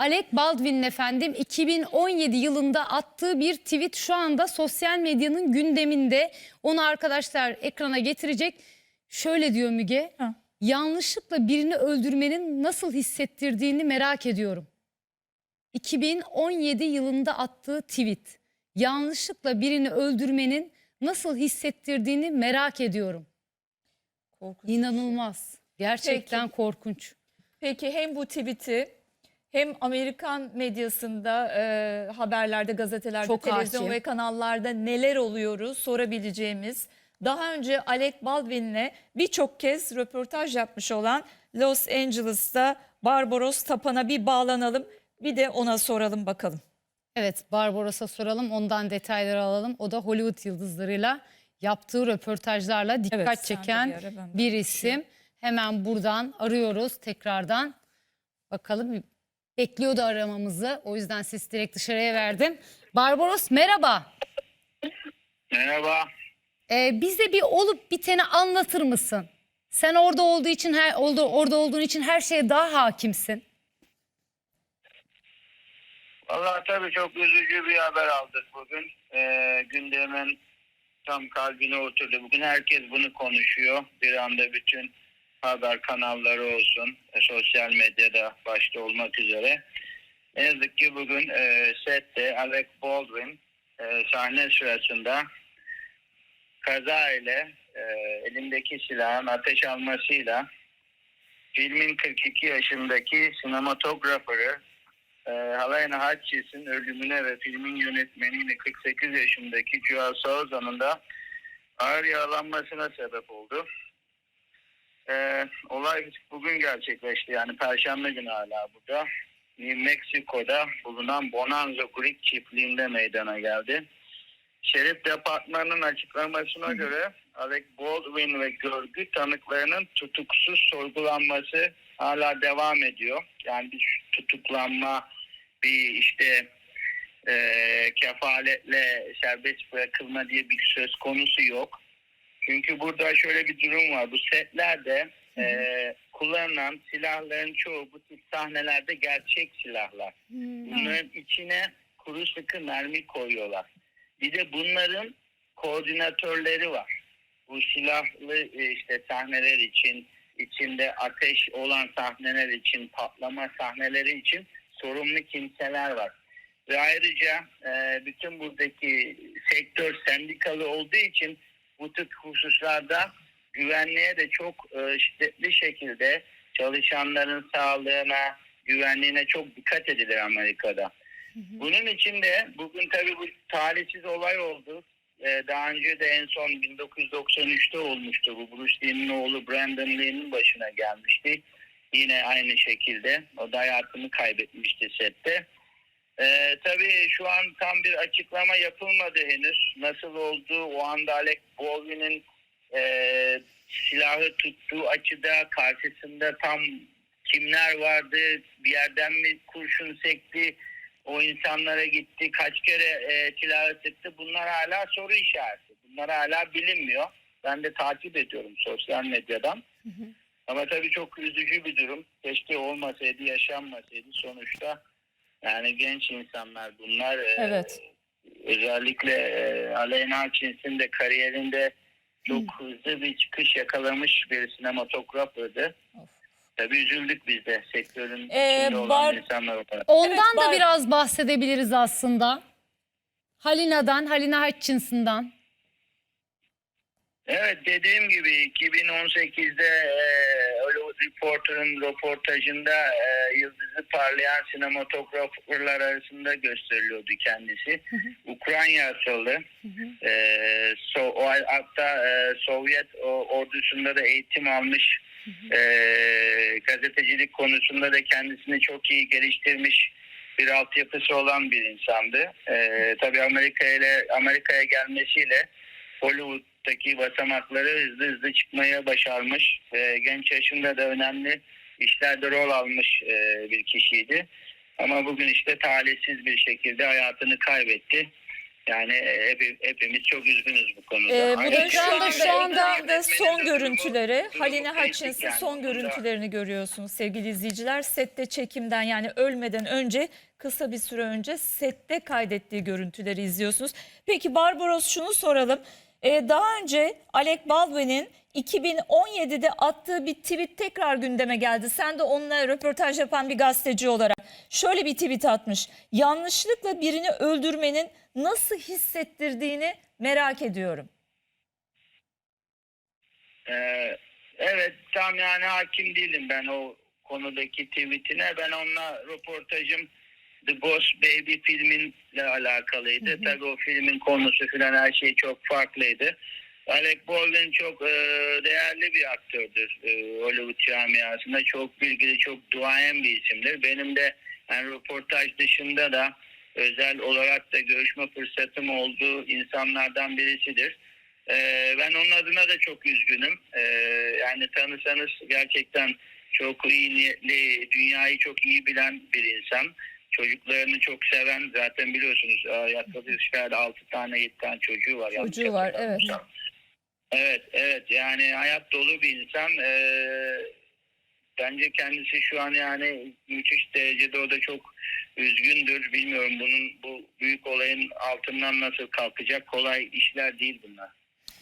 Alec Baldwin'in efendim 2017 yılında attığı bir tweet şu anda sosyal medyanın gündeminde. Onu arkadaşlar ekrana getirecek. Şöyle diyor Müge. Ha. Yanlışlıkla birini öldürmenin nasıl hissettirdiğini merak ediyorum. 2017 yılında attığı tweet. Yanlışlıkla birini öldürmenin nasıl hissettirdiğini merak ediyorum. Korkunç. İnanılmaz. Gerçekten Peki. korkunç. Peki hem bu tweet'i hem Amerikan medyasında, e, haberlerde, gazetelerde, Çok televizyon hakim. ve kanallarda neler oluyoruz sorabileceğimiz. Daha önce Alec Baldwin'le birçok kez röportaj yapmış olan Los Angeles'ta Barbaros Tapan'a bir bağlanalım. Bir de ona soralım bakalım. Evet Barbaros'a soralım ondan detayları alalım. O da Hollywood yıldızlarıyla yaptığı röportajlarla dikkat Evet, çeken bir ara, bir isim. Hemen buradan arıyoruz tekrardan. Bakalım bekliyordu aramamızı. O yüzden sesi direkt dışarıya verdim. Barbaros merhaba. Merhaba. Ee, bize bir olup biteni anlatır mısın? Sen orada olduğu için her orada, orada olduğun için her şeye daha hakimsin. Vallahi tabii çok üzücü bir haber aldık bugün. Ee, gündemin tam kalbine oturdu. Bugün herkes bunu konuşuyor. Bir anda bütün haber kanalları olsun, e, sosyal medyada başta olmak üzere. Ne yazık ki bugün e, sette Alec Baldwin e, sahne sırasında kaza ile e, elindeki silahın ateş almasıyla filmin 42 yaşındaki sinematograferi e, Helena Hutchis'in ölümüne ve filmin yönetmeniyle 48 yaşındaki Joel Souza'nın da ağır yaralanmasına sebep oldu. E, olay bugün gerçekleşti yani Perşembe günü hala burada. New Mexico'da bulunan Bonanza Creek çiftliğinde meydana geldi. Şerif Departmanı'nın açıklamasına göre Alec Baldwin ve görgü tanıklarının tutuksuz sorgulanması hala devam ediyor. Yani bir tutuklanma, bir işte e, kefaletle serbest bırakılma diye bir söz konusu yok. Çünkü burada şöyle bir durum var. Bu setlerde e, kullanılan silahların çoğu bu tip sahnelerde gerçek silahlar. Bunların içine kuru sıkı mermi koyuyorlar. Bir de bunların koordinatörleri var. Bu silahlı e, işte sahneler için, içinde ateş olan sahneler için, patlama sahneleri için sorumlu kimseler var. Ve ayrıca e, bütün buradaki sektör sendikalı olduğu için bu tip hususlarda güvenliğe de çok e, şiddetli şekilde çalışanların sağlığına, güvenliğine çok dikkat edilir Amerika'da. Bunun için de bugün tabii bu talihsiz olay oldu. Ee, daha önce de en son 1993'te olmuştu. Bu Bruce Lee'nin oğlu Brandon Lee'nin başına gelmişti. Yine aynı şekilde. O da hayatını kaybetmişti sette. Ee, tabii şu an tam bir açıklama yapılmadı henüz. Nasıl oldu? O anda Alec Baldwin'in e, silahı tuttuğu açıda karşısında tam kimler vardı? Bir yerden mi kurşun sekti? O insanlara gitti. Kaç kere e, silahı sıktı? Bunlar hala soru işareti. Bunlar hala bilinmiyor. Ben de takip ediyorum sosyal medyadan. Ama tabii çok üzücü bir durum. Keşke olmasaydı, yaşanmasaydı sonuçta. Yani genç insanlar bunlar. e, Evet. özellikle e, Aleyna Hutchins'in de kariyerinde çok hızlı bir çıkış yakalamış bir sinematografırdı. Of. Tabii üzüldük biz de sektörün Ee, içinde olan Bar- insanlar olarak. Ondan Evet, da var. biraz bahsedebiliriz aslında. Halina'dan, Halina Hutchinson'dan. Evet dediğim gibi 2018'de e, Reporter'ın röportajında e, yıldızı parlayan sinematograflar arasında gösteriliyordu kendisi. Ukrayna asıllı. E, so, o, hatta e, Sovyet o, ordusunda da eğitim almış. E, gazetecilik konusunda da kendisini çok iyi geliştirmiş bir altyapısı olan bir insandı. E, tabii Amerika ile Amerika'ya gelmesiyle Hollywood'daki basamakları hızlı hızlı çıkmaya başarmış. E, genç yaşında da önemli işlerde rol almış e, bir kişiydi. Ama bugün işte talihsiz bir şekilde hayatını kaybetti. Yani hepi- hepimiz çok üzgünüz bu konuda. Ee, bu Aynı da şu anda şekilde şu anda da son görüntüleri durumu Haline Hutchins'in yani. son görüntülerini görüyorsunuz sevgili izleyiciler. Sette çekimden yani ölmeden önce kısa bir süre önce sette kaydettiği görüntüleri izliyorsunuz. Peki Barbaros şunu soralım. Ee, daha önce Alec Baldwin'in 2017'de attığı bir tweet tekrar gündeme geldi. Sen de onunla röportaj yapan bir gazeteci olarak şöyle bir tweet atmış. Yanlışlıkla birini öldürmenin nasıl hissettirdiğini merak ediyorum. Ee, evet tam yani hakim değilim ben o konudaki tweetine. Ben onunla röportajım The Ghost Baby filminle alakalıydı. Tabii o filmin konusu falan her şey çok farklıydı. Alec Baldwin çok e, değerli bir aktördür e, Hollywood camiasında. Çok bilgili, çok duayen bir isimdir. Benim de yani röportaj dışında da özel olarak da görüşme fırsatım olduğu insanlardan birisidir. Ee, ben onun adına da çok üzgünüm. Ee, yani tanısanız gerçekten çok iyi niyetli, dünyayı çok iyi bilen bir insan. Çocuklarını çok seven zaten biliyorsunuz e, yaklaşık işte 6 tane 7 tane çocuğu var. Çocuğu var, hatırlamıyorsam. Evet evet yani hayat dolu bir insan. Ee, bence kendisi şu an yani müthiş derecede o da çok üzgündür. Bilmiyorum bunun bu büyük olayın altından nasıl kalkacak kolay işler değil bunlar.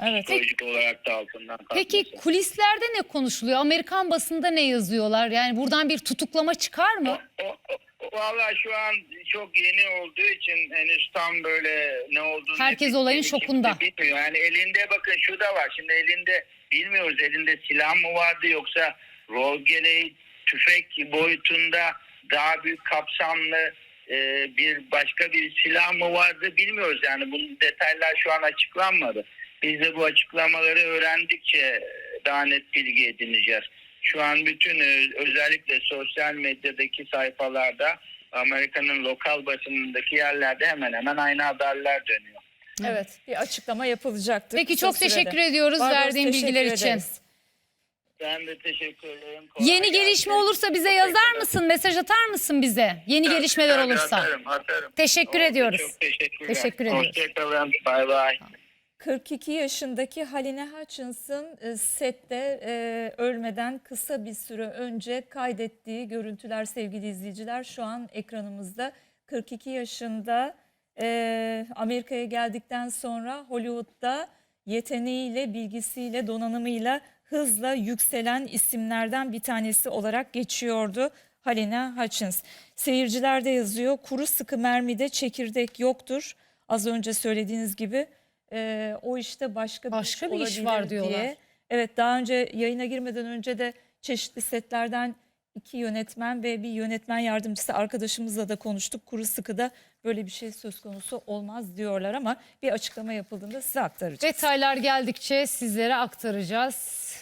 Evet. Psikolojik olarak da altından kalkması. Peki kulislerde ne konuşuluyor? Amerikan basında ne yazıyorlar? Yani buradan bir tutuklama çıkar mı? O, o, o- Valla şu an çok yeni olduğu için henüz tam böyle ne olduğunu Herkes olayın şokunda. Bilmiyor. Yani elinde bakın şu da var. Şimdi elinde bilmiyoruz elinde silah mı vardı yoksa rol gereği tüfek boyutunda daha büyük kapsamlı e, bir başka bir silah mı vardı bilmiyoruz. Yani bunun detaylar şu an açıklanmadı. Biz de bu açıklamaları öğrendikçe daha net bilgi edineceğiz. Şu an bütün e, özellikle sosyal medyadaki sayfalarda Amerika'nın lokal basınındaki yerlerde hemen hemen aynı haberler dönüyor. Evet bir açıklama yapılacaktır. Peki kısa çok sürede. teşekkür ediyoruz Barbaros, verdiğin teşekkür bilgiler için. ederiz. Ben de teşekkür ederim. Kolay Yeni gelsin. gelişme olursa bize yazar teşekkürler. mısın? Mesaj atar mısın bize? Yeni gelişmeler Tabii, olursa. Atarım, atarım. Teşekkür Oldu, ediyoruz. Çok teşekkürler. Teşekkür ediyoruz. Hoşçakalın. Bay bay. 42 yaşındaki Haline Hutchinson e, sette e, ölmeden kısa bir süre önce kaydettiği görüntüler sevgili izleyiciler şu an ekranımızda. 42 yaşında e, Amerika'ya geldikten sonra Hollywood'da yeteneğiyle, bilgisiyle, donanımıyla hızla yükselen isimlerden bir tanesi olarak geçiyordu Haline Hutchins. Seyirciler de yazıyor kuru sıkı mermide çekirdek yoktur. Az önce söylediğiniz gibi e, o işte başka bir Başka iş bir iş var diyorlar. diye. Evet daha önce yayına girmeden önce de çeşitli setlerden iki yönetmen ve bir yönetmen yardımcısı arkadaşımızla da konuştuk. Kuru sıkıda böyle bir şey söz konusu olmaz diyorlar ama bir açıklama yapıldığında size aktaracağız. Detaylar geldikçe sizlere aktaracağız.